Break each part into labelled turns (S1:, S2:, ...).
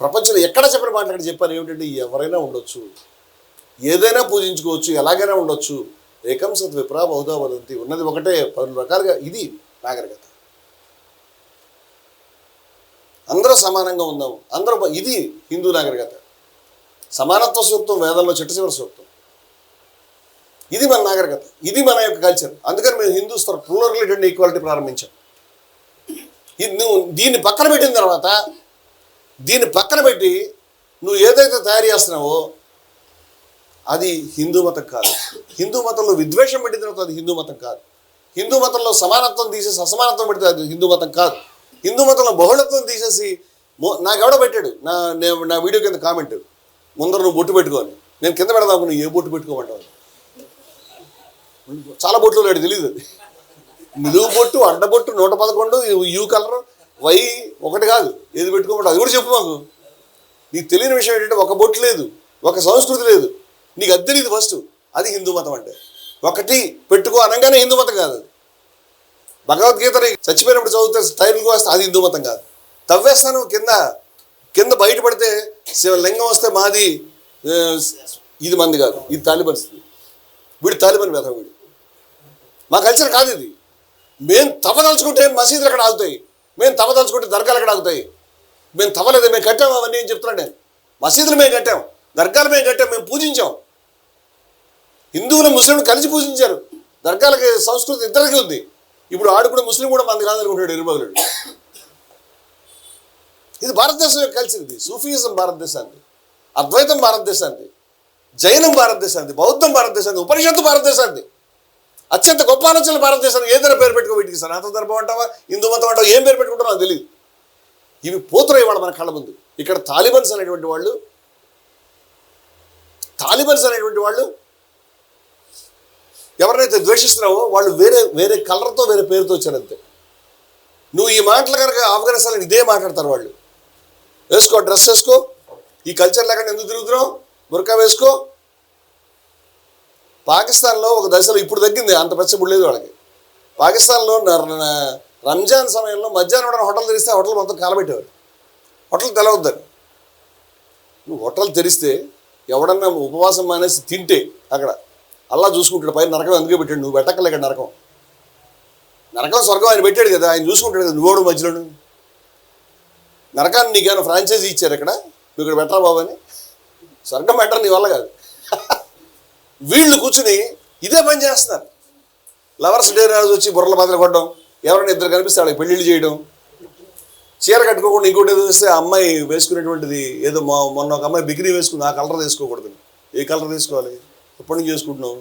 S1: ప్రపంచంలో ఎక్కడ చెప్పిన మాట అక్కడ చెప్పారు? ఏమిటంటే ఎవరైనా ఉండొచ్చు. ఏదైనా పూజించుకోవచ్చు ఎలాగైనా ఉండొచ్చు. ఏకం సత్ విప్రా బహుదా వదంతి. ఉన్నది ఒకటే పలు రకాలుగా ఇది నాగరికత. అందరూ సమానంగా ఉందాము. అందరూ ఇది హిందూ నాగరికత. సమానత్వ సూక్తం వేదంలో చిట్ట చివరి సూక్తం. ఇది మన నాగరికత. ఇది మన యొక్క కల్చర్. అందుకని మేము హిందూస్ ప్లూరలిటీ అండ్ ఈక్వాలిటీ ప్రారంభించాం. ఇది నువ్వు దీన్ని పక్కన పెట్టిన తర్వాత దీన్ని పక్కన పెట్టి నువ్వు ఏదైతే తయారు చేస్తున్నావో అది హిందూ మతం కాదు. హిందూ మతంలో విద్వేషం పెట్టిన తర్వాత అది హిందూ మతం కాదు. హిందూ మతంలో సమానత్వం తీసేసి అసమానత్వం పెడితే అది హిందూ మతం కాదు. హిందూ మతంలో బహుళత్వం తీసేసి మో- నాకు ఎవడో పెట్టాడు. నా నా వీడియో కింద కామెంట్. ముందర నువ్వు బొట్టు పెట్టుకోని నేను కింద పెడదాం నువ్వు ఏ బొట్టు పెట్టుకోమంటావు చాలా బొట్లు లేడు తెలియదు నిలువు బొట్టు అడ్డబొట్టు నూట పదకొండు యూ కలర్ వై ఒకటి కాదు. ఏది పెట్టుకోమంటే అది కూడా చెప్పు మాకు. నీకు తెలియని విషయం ఏంటంటే ఒక బొట్టు లేదు ఒక సంస్కృతి లేదు. నీకు అది తెలియదు ఫస్ట్ అది హిందూ మతం అంటే. ఒకటి పెట్టుకో అనగానే హిందూ మతం కాదు అది. భగవద్గీత చచ్చిపోయినప్పుడు చదివితే టైంకి వస్తే అది హిందూ మతం కాదు. తవ్వేస్తాను కింద కింద బయటపడితే శివ- లింగం వస్తే మాది ఇది మంది కాదు ఇది తాలిబనిస్తుంది వీడు తాలిబన్ వేధం వీడు. మా కల్చర్ కాదు ఇది. మేము తవ్వదలుచుకుంటే మసీదులు అక్కడ ఆగుతాయి. మేము తవ్వదలుచుకుంటే దర్గాలు అక్కడ ఆగుతాయి. మేము తవ్వలేదు మేము కట్టాము అవన్నీ ఏం చెప్తున్నాను నేను మసీదులు మేము కట్టాం దర్గాలు మేము కట్టాం మేము పూజించాం హిందువులు ముస్లింలు కలిసి పూజించారు. దర్గాలకి సంస్కృతి ఇద్దరికి ఉంది. ఇప్పుడు ఆడు కూడా ముస్లిం కూడా మంది కాదనుకుంటాడు ఇరుమగులుడు ఇది భారతదేశం యొక్క కల్చర్ ఇది. సూఫీయిజం అద్వైతం భారతదేశాన్ని జైనం భారతదేశాన్ని బౌద్ధం భారతదేశాన్ని ఉపనిషత్తు భారతదేశాన్ని అత్యంత గొప్ప ఆలోచనలు భారతదేశానికి. ఏదైనా పేరు పెట్టుకో వీటికి? సనాతన ధర్మం అంటావా? హిందూ మతం అంటావా? ఏం పేరు పెట్టుకుంటారో నాకు తెలియదు ఇవి పోతున్నాయి వాళ్ళ మన కళ్ళ ముందు. ఇక్కడ తాలిబన్స్ అనేటువంటి వాళ్ళు తాలిబన్స్ అనేటువంటి వాళ్ళు ఎవరినైతే ద్వేషిస్తున్నావో వాళ్ళు వేరే వేరే కలర్తో వేరే పేరుతో వచ్చారంతే నువ్వు ఈ మాటలు కనుక ఆఫ్ఘనిస్తాన్ ఇదే మాట్లాడతారు వాళ్ళు. వేసుకో డ్రెస్ వేసుకో ఈ కల్చర్ లేకుండా ఎందుకు తిరుగుతున్నావు? బురకా వేసుకో. పాకిస్తాన్లో ఒక దశలో ఇప్పుడు తగ్గింది అంత పచ్చబుడు లేదు వాళ్ళకి. పాకిస్తాన్లో రంజాన్ సమయంలో మధ్యాహ్నం కూడా హోటల్ తెరిస్తే హోటల్ మొత్తం కాలబెట్టేవారు హోటల్ తెలవద్దని నువ్వు హోటల్ తెరిస్తే ఎవడన్నా ఉపవాసం మానేసి తింటే అక్కడ అల్లా చూసుకుంటాడు పైన నరకం అందుకే పెట్టాడు? నువ్వు పెట్టక్కలేక నరకం. నరకం స్వర్గం ఆయన పెట్టాడు కదా ఆయన చూసుకుంటాడు కదా నువ్వోడు మధ్యలో నరకాన్ని నీకేమైనా ఫ్రాంచైజీ ఇచ్చారు ఇక్కడ? నువ్వు ఇక్కడ పెట్టరా బాబు అని? స్వర్గం పెట్టరు నీ వల్ల కాదు. వీళ్ళు కూర్చుని ఇదే పని చేస్తున్నారు. లవర్స్ డే రోజు వచ్చి బుర్రల బదులు కొట్టడం ఎవరైనా ఇద్దరు కనిపిస్తే వాళ్ళకి పెళ్ళిళ్ళు చేయడం. చీర కట్టుకోకుండా ఇంకోటి ఏదో చూస్తే ఆ అమ్మాయి వేసుకునేటువంటిది ఏదో మొన్న ఒక అమ్మాయి బిగ్రీ వేసుకుంది ఆ కలర్ తీసుకోకూడదు ఏ కలర్ తీసుకోవాలి ఎప్పటి నుంచి చేసుకుంటున్నావు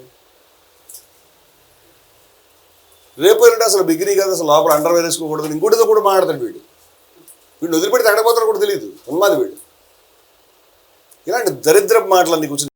S1: రేపు వెళ్ళితే అసలు బిగ్రీ కాదు అసలు లోపల అండర్ వేర్ వేసుకోకూడదు ఇంకోటితో కూడా మాట్లాడతాడు వీడు. వీడిని వదిలిపెడితే ఎక్కడిపోతాడో కూడా తెలియదు. ఉన్మాది వీడు. ఇలాంటి దరిద్రపు మాటలన్నీ కూర్చొని